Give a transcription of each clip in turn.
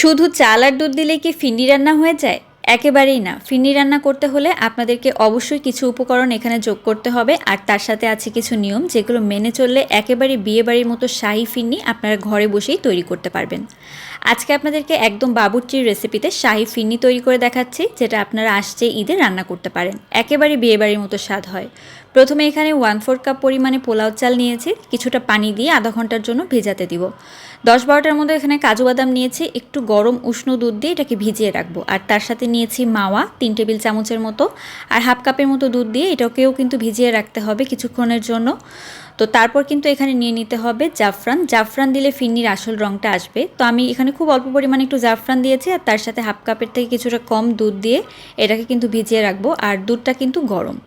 শুধু চাল আর দুধ দিলে কি ফিন্ডি রান্না হয়ে যায়? একেবারেই না। ফিন্নি রান্না করতে হলে আপনাদেরকে অবশ্যই কিছু উপকরণ এখানে যোগ করতে হবে। আর তার সাথে আছে কিছু নিয়ম যেগুলো মেনে চললে একেবারে বিয়েবাড়ির মতো শাহি ফিন্নি আপনারা ঘরে বসেই তৈরি করতে পারবেন। আজকে আপনাদেরকে একদম বাবুর্চির রেসিপিতে শাহি ফিন্নি তৈরি করে দেখাচ্ছি, যেটা আপনারা আসছে ঈদে রান্না করতে পারেন। একেবারে বিয়েবাড়ির মতো স্বাদ হয়। প্রথমে এখানে ওয়ান ফোর কাপ পরিমাণে পোলাও চাল নিয়েছি, কিছুটা পানি দিয়ে আধা ঘণ্টার জন্য ভেজাতে দিব। দশ বারোটার মধ্যে এখানে কাজু বাদাম নিয়েছি, একটু গরম উষ্ণ দুধ দিয়ে এটাকে ভিজিয়ে রাখব। আর তার সাথে নিয়েছি মাওয়া, তিন টেবিল চামচের মতো। আর হাফ কাপের মতো দুধ দিয়ে এটাকেও কিন্তু ভিজিয়ে রাখতে হবে কিছুক্ষণের জন্য। তো তারপর কিন্তু এখানে নিয়ে নিতে হবে জাফরান। জাফরান দিলে ফিন্নির আসল রঙটা আসবে। তো আমি এখানে খুব অল্প পরিমাণে একটু জাফরান দিয়েছি, আর তার সাথে হাফ কাপের থেকে কিছুটা কম দুধ দিয়ে এটাকে কিন্তু ভিজিয়ে রাখব। আর দুধটা কিন্তু গরম।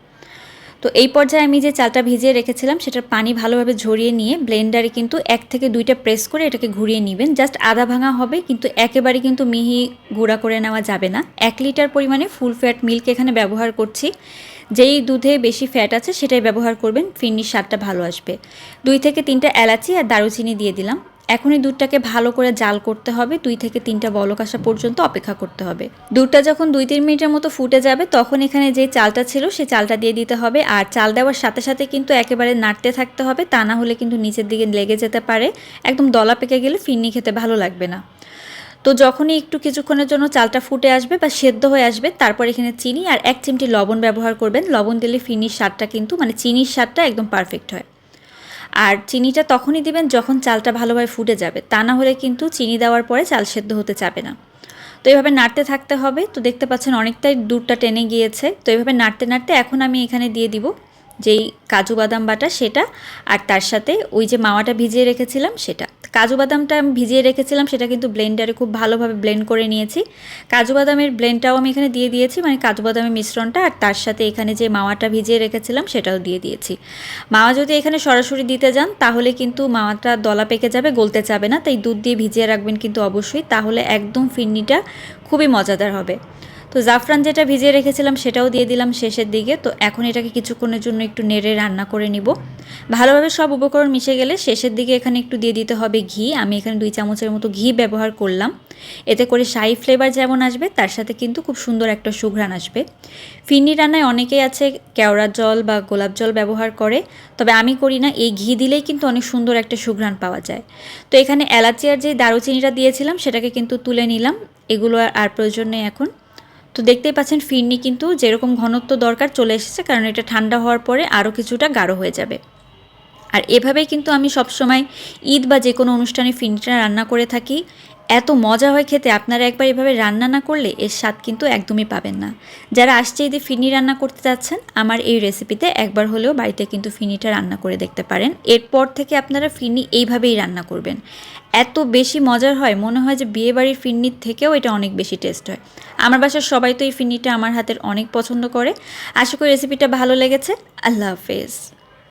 তো এই পর্যায়ে আমি যে চালটা ভিজিয়ে রেখেছিলাম, সেটার পানি ভালোভাবে ঝরিয়ে নিয়ে ব্লেন্ডারে কিন্তু এক থেকে দুইটা প্রেস করে এটাকে ঘুরিয়ে নেবেন। জাস্ট আধা ভাঙা হবে, কিন্তু একেবারে কিন্তু মিহি গুঁড়া করে নেওয়া যাবে না। এক লিটার পরিমাণে ফুল ফ্যাট মিল্ক এখানে ব্যবহার করছি। যেই দুধে বেশি ফ্যাট আছে, সেটাই ব্যবহার করবেন ফিরনির স্বাদটা ভালো আসবে। দুই থেকে তিনটা এলাচি আর দারুচিনি দিয়ে দিলাম। এখন এই দুধটাকে ভালো করে জাল করতে হবে, দুই থেকে তিনটা বলক আসা পর্যন্ত অপেক্ষা করতে হবে। দুধটা যখন দুই তিন মিনিটের মতো ফুটে যাবে, তখন এখানে যে চালটা ছিল সেই চালটা দিয়ে দিতে হবে। আর চাল দেওয়ার সাথে সাথে কিন্তু একেবারে নাড়তে থাকতে হবে, তা না হলে কিন্তু নিচের দিকে লেগে যেতে পারে। একদম দলা পেকে গেলে ফিরনি খেতে ভালো লাগবে না। তো যখনই একটু কিছুক্ষণের জন্য চালটা ফুটে আসবে বা সেদ্ধ হয়ে আসবে, তারপর এখানে চিনি আর এক চিমটি লবণ ব্যবহার করবেন। লবণ দিলে ফিনির স্বাদটা কিন্তু মানে চিনির স্বাদটা একদম পারফেক্ট হয়। আর চিনিটা তখনই দিবেন যখন চালটা ভালোভাবে ফুটে যাবে। তা না হলে কিন্তু চিনি দেওয়ার পরে চাল সেদ্ধ হতে চাবে না। তো এইভাবে নাড়তে থাকতে হবে। তো দেখতে পাচ্ছেন অনেকটাই দুধটা টেনে গিয়েছে। তো এইভাবে নাড়তে নাড়তে এখন আমি এখানে দিয়ে দিব যেই কাজু বাদাম বাটা সেটা, আর তার সাথে ওই যে মাওয়াটা ভিজিয়ে রেখেছিলাম সেটা। কাজু বাদামটা আমি ভিজিয়ে রেখেছিলাম, সেটা কিন্তু ব্লেন্ডারে খুব ভালোভাবে ব্লেন্ড করে নিয়েছি। কাজু বাদামের ব্লেন্ডটাও আমি এখানে দিয়ে দিয়েছি মানে কাজু বাদামের মিশ্রণটা, আর তার সাথে এখানে যে মাওয়াটা ভিজিয়ে রেখেছিলাম সেটাও দিয়ে দিয়েছি। মাওয়া যদি এখানে সরাসরি দিতে যান, তাহলে কিন্তু মাওয়াটা দলা পেকে যাবে, গলতে যাবে না, তাই দুধ দিয়ে ভিজিয়ে রাখবেন কিন্তু অবশ্যই, তাহলে একদম ফিরনিটা খুবই মজাদার হবে। তো জাফরান যেটা ভিজিয়ে রেখেছিলাম সেটাও দিয়ে দিলাম শেষের দিকে। তো এখন এটাকে কিছুক্ষণের জন্য একটু নেড়ে রান্না করে নিব। ভালোভাবে সব উপকরণ মিশে গেলে শেষের দিকে এখানে একটু দিয়ে দিতে হবে ঘি। আমি এখানে দুই চামচের মতো ঘি ব্যবহার করলাম। এতে করে শাহি ফ্লেভার যেমন আসবে, তার সাথে কিন্তু খুব সুন্দর একটা সুঘ্রাণ আসবে। ফিরনি রান্নায় অনেকেই আছে কেওড়া জল বা গোলাপ জল ব্যবহার করে, তবে আমি করি না। এই ঘি দিলেই কিন্তু অনেক সুন্দর একটা সুঘ্রাণ পাওয়া যায়। তো এখানে এলাচি আর যে দারুচিনিটা দিয়েছিলাম, সেটাকে কিন্তু তুলে নিলাম। এগুলো আর প্রয়োজন নেই এখন। তো দেখতেই পাচ্ছেন ফিরনি কিন্তু যেরকম ঘনত্ব দরকার চলে এসেছে, কারণ এটা ঠান্ডা হওয়ার পরে আরও কিছুটা গাঢ় হয়ে যাবে। আর এভাবেই কিন্তু আমি সবসময় ঈদ বা যে কোনো অনুষ্ঠানে ফিরনিটা রান্না করে থাকি এত মজা হয় খেতে, আপনারা একবার এভাবে রান্না না করলে এর স্বাদ কিন্তু একদমই পাবেন না। যারা আসছে ঈদে ফিনি রান্না করতে যাচ্ছেন, আমার এই রেসিপিতে একবার হলেও বাড়িতে কিন্তু ফিনিটা রান্না করে দেখতে পারেন। এরপর থেকে আপনারা ফিনি এইভাবেই রান্না করবেন। এত বেশি মজার হয়, মনে হয় যে বিয়েবাড়ির ফিরনির থেকেও এটা অনেক বেশি টেস্ট হয়। আমার বাসার সবাই তো এই ফিরনিটা আমার হাতের অনেক পছন্দ করে। আশা করি রেসিপিটা ভালো লেগেছে। আল্লাহ হাফেজ।